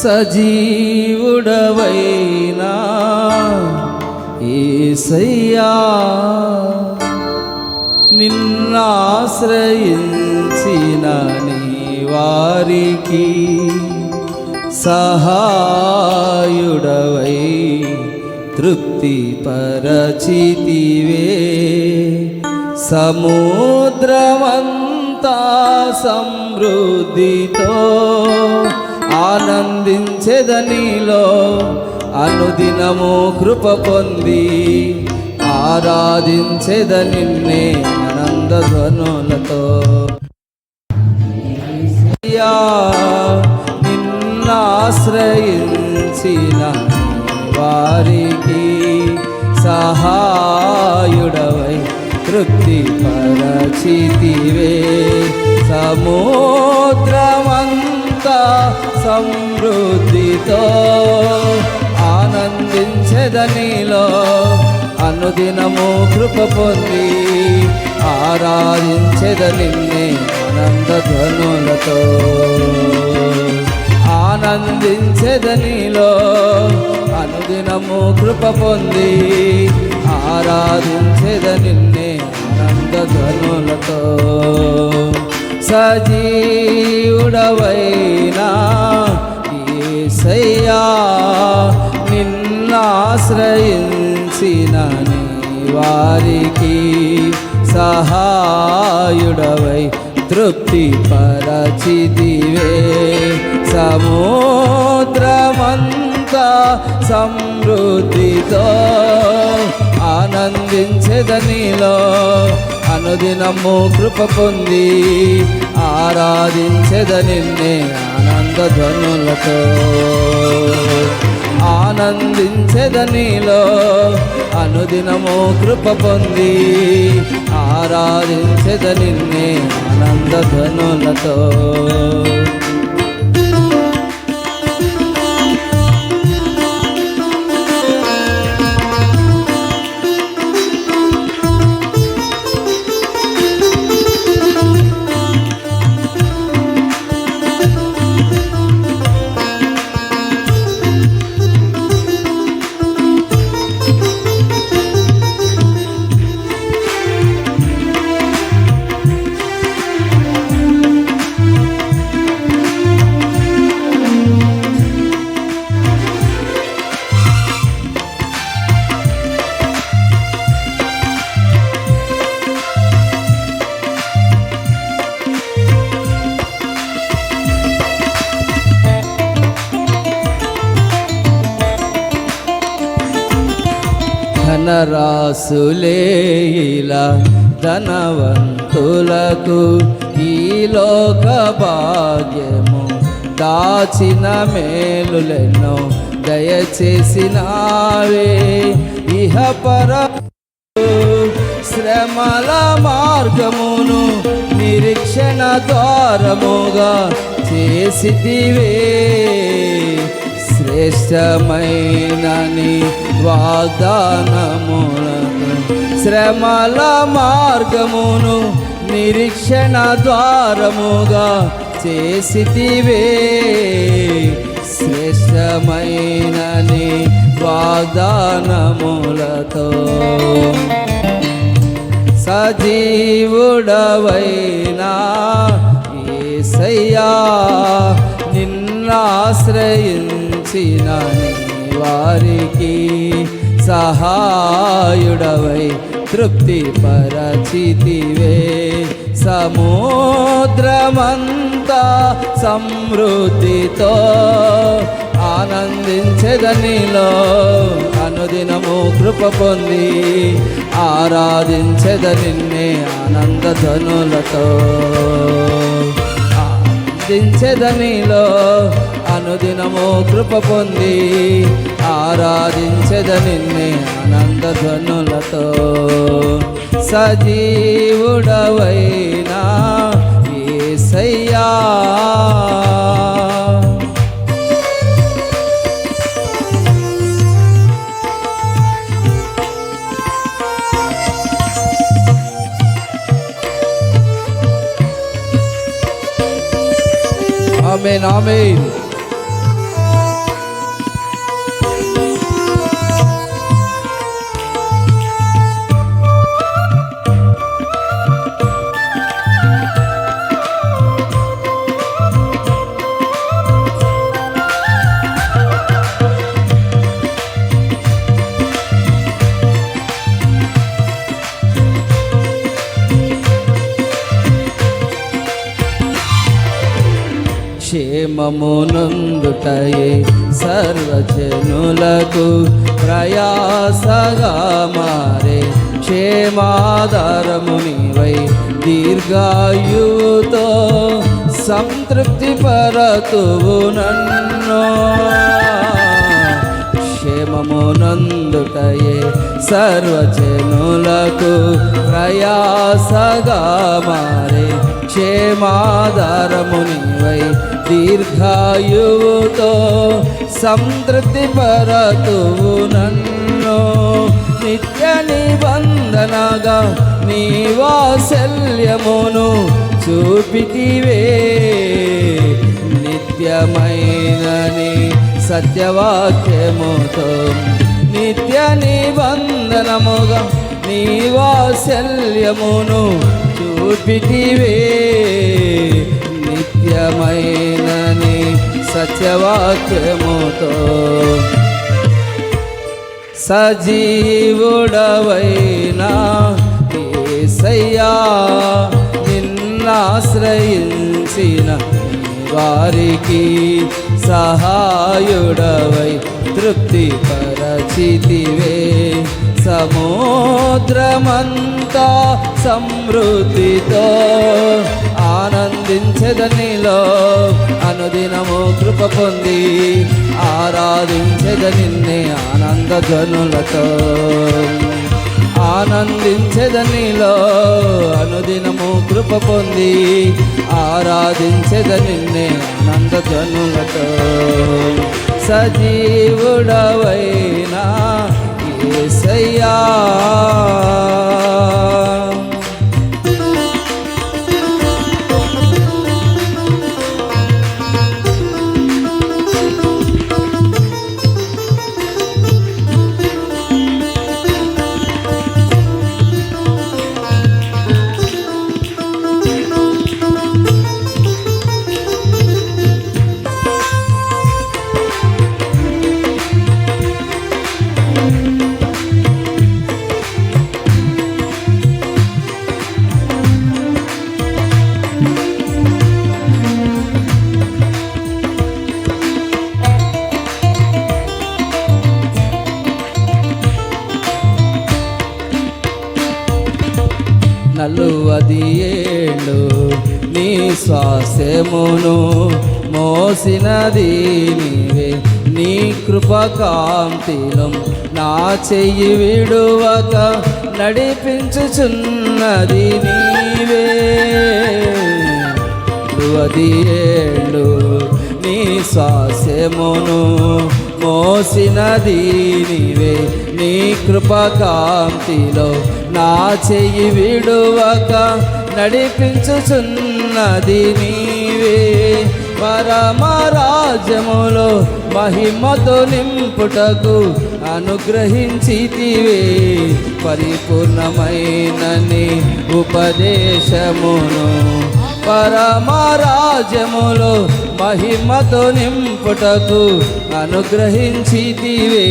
సజీవుడవైనా ఏసయ్యా నిన్నాశ్రయించిన నీ వారికి సహాయుడవై తృప్తి పరచితివే సముద్రమంతా సమృద్ధితో ఆనందించెదనిలో అనుదినము కృప పొంది ఆరాధించెద నిన్నే ఆనందధ్వనులతో నిన్నాశ్రయించిన వారికి సహాయుడవై తృప్తి పరచితివే సముద్రమంతా సమృద్ధితో ఆనందించదనిలో అనుదినము కృప పొంది ఆరాధించెద నిన్నే ఆనందధ్వనులతో ఆనందించెదనిలో అనుదినము కృప పొంది ఆరాధించెద నిన్నే ఆనందధ్వనులతో సజీవుడవైనా నిన్నాశ్రయించిన వారికి సహాయుడవై తృప్తి పరచిదివే సముద్రమంత సమృద్ధితో ఆనందించెదనిలో అనుదినము కృప పొంది ఆరాధించెద నిన్నే ఆనందధ్వనులతో. ఆనందించదనిలో అనుదినము కృప పొంది ఆరాధించెద నిన్నే ఆనందధ్వనులతో. ధనరాసులేలా ధనవంతులకు ఈ లోక భాగ్యము దాచిన మేలులెన్నో దయచేసినావే. ఇహ పర శ్రమల మార్గమును నిరీక్షణ ద్వారముగా చేసితివే. శ్రేష్టమైనని వాగ్దానములను శ్రమల మార్గమును నిరీక్షణ ద్వారముగా చేసితివే. శ్రేష్టమైనని వాగ్దానములతో సజీవుడవైనా ఏసయ్యా నిన్నాశ్రయించిన వారికి సహాయుడవై తృప్తి పరచితివే సముద్రమంతా సమృద్ధితో ఆనందించెదనిలో అనుదినము కృప పొంది ఆరాధించెద నిన్నే ఆనందధనులతో. ఆరాధించదనిలో అనుదినము కృప పొంది ఆరాధించెద నిన్నే ఆనందధ్వనులతో. సజీవుడవైనా ఏసయ్యా. Amen, Amen. క్షేమమునందుటయే సర్వజనులకు ప్రయాసగా మారే క్షేమాధారము నీవై దీర్ఘాయుతో సంతృప్తి పరతువు నన్ను. క్షేమమునందుటయే సర్వజనులకు ప్రయాసగా మారే క్షేమాధారము నీవై దీర్ఘాయువుతో సంతృప్తి పరతువు నన్ను. నిత్య నిబంధనగా నీ వాత్సల్యమును చూపితివే. నిత్యమైనని సత్యవాక్యముతో నిత్య నిబంధనముగా నీ వాత్సల్యమును చూపితివే నిత్యమైనని సత్యవాక్యముతో సజీవుడవైనా ఏసయ్యా నిన్నాశ్రయించిన వారికి సహాయుడవై తృప్తి పరచితివే సముద్రమంతా సమృద్ధితో ఆనందించదనిలో అనుదినము కృప పొంది ఆరాధించద నిన్నే ఆనంద ఆనందించదనిలో అనుదినము కృప పొంది ఆరాధించద నిన్నే ఆనంద సజీవుడవైనా ఏసయ్యా. స్వాస్యమును మోసినది నీవే. నీ కృపకాంతిలం నా చెయ్యి విడువక నడిపించుచున్నది నీవే. నలువది ఏళ్ళు నీ శ్వాసమును మోసినది నీవే. నీ కృపకాంతిలో నా చెయ్యి విడువక ఉన్నది నీవే. పరమరాజ్యములో మహిమతో నింపుటకు అనుగ్రహించితివే. పరిపూర్ణమైనని ఉపదేశమును. పరమరాజ్యములో మహిమతో నింపుటకు అనుగ్రహించితివే.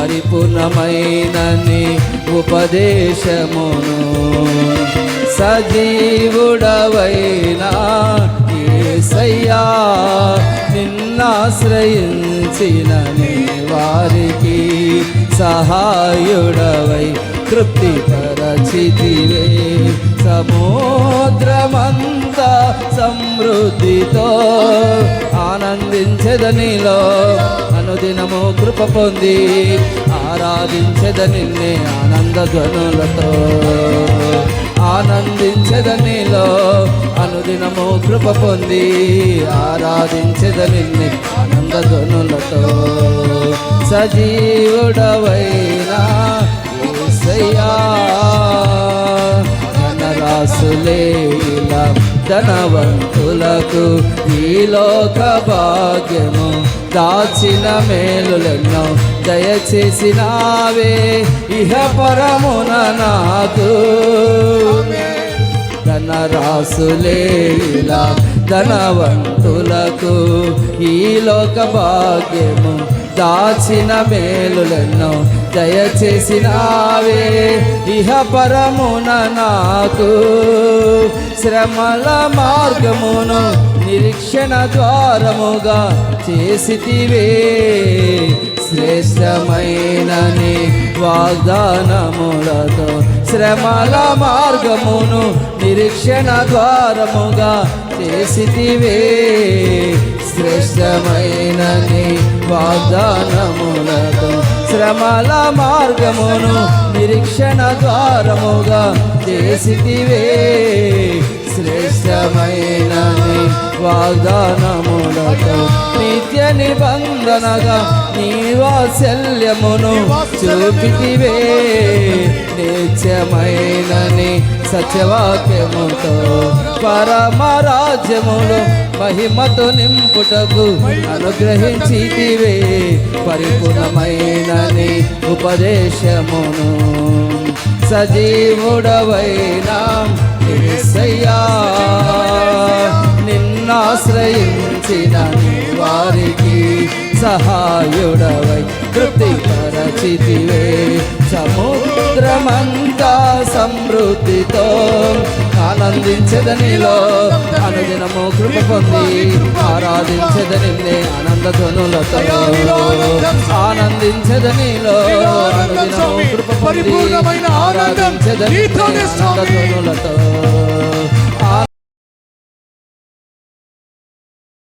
పరిపూర్ణమైనని ఉపదేశమును. సజీవుడవైనా ఏసయ్యా నిన్నాశ్రయించిన నీ వారికి సహాయుడవై తృప్తి పరచితివే సముద్రమంత సమృద్ధితో ఆనందించదనిలో అనుదినము కృప పొంది ఆరాధించద నిన్నే ఆనంద ధ్వనులతో ఆనందించదనిలో అనుదినము కృప పొంది ఆరాధించద నిన్నే ఆనంద సజీవుడవైనా యేసయ్యా ధనవంతులకు ఈ లోక భాగ్యము దాచిన మేలులెన్నో దయచేసినావే ఇహ పరమున నాకు. ధనరాసులే ఇలా ధనవంతులకు ఈ లోక భాగ్యము దాచిన మేలులను దయచేసినావే ఇహ పరమున నాకు శ్రమల మార్గమును నిరీక్షణ ద్వారముగా చేసితివే. శ్రేష్టమైన వాగ్దానములతో శ్రమల మార్గమును నిరీక్షణ ద్వారముగా చేసితివే. శ్రేష్టమైన వాగ్దానములతో శ్రమల మార్గమును నిరీక్షణ ద్వారముగా చేసితివే. శ్రేష్టమైనని వాగ్దానములతో నిత్య నిబంధనగా నీ వాత్సల్యమును చూపితివే. నిత్యమైనని సత్యవాక్యముతో పరమరాజ్యములు మహిమతో నింపుటకు అనుగ్రహించితివే. పరిపూర్ణమైనని ఉపదేశమును సజీవుడవైనా నిన్నాశ్రయించిన వారికి సహాయుడవై తృప్తిపరచితివే సముద్రమంతా సమృద్ధితో ఆనందించదనిలో అనుదినము కృప పొంది ఆరాధించదనిన్నే ఆనందధ్వనులతో ఆనందించదనిలో అనుదినము కృప పొంది పరిపూర్ణమైన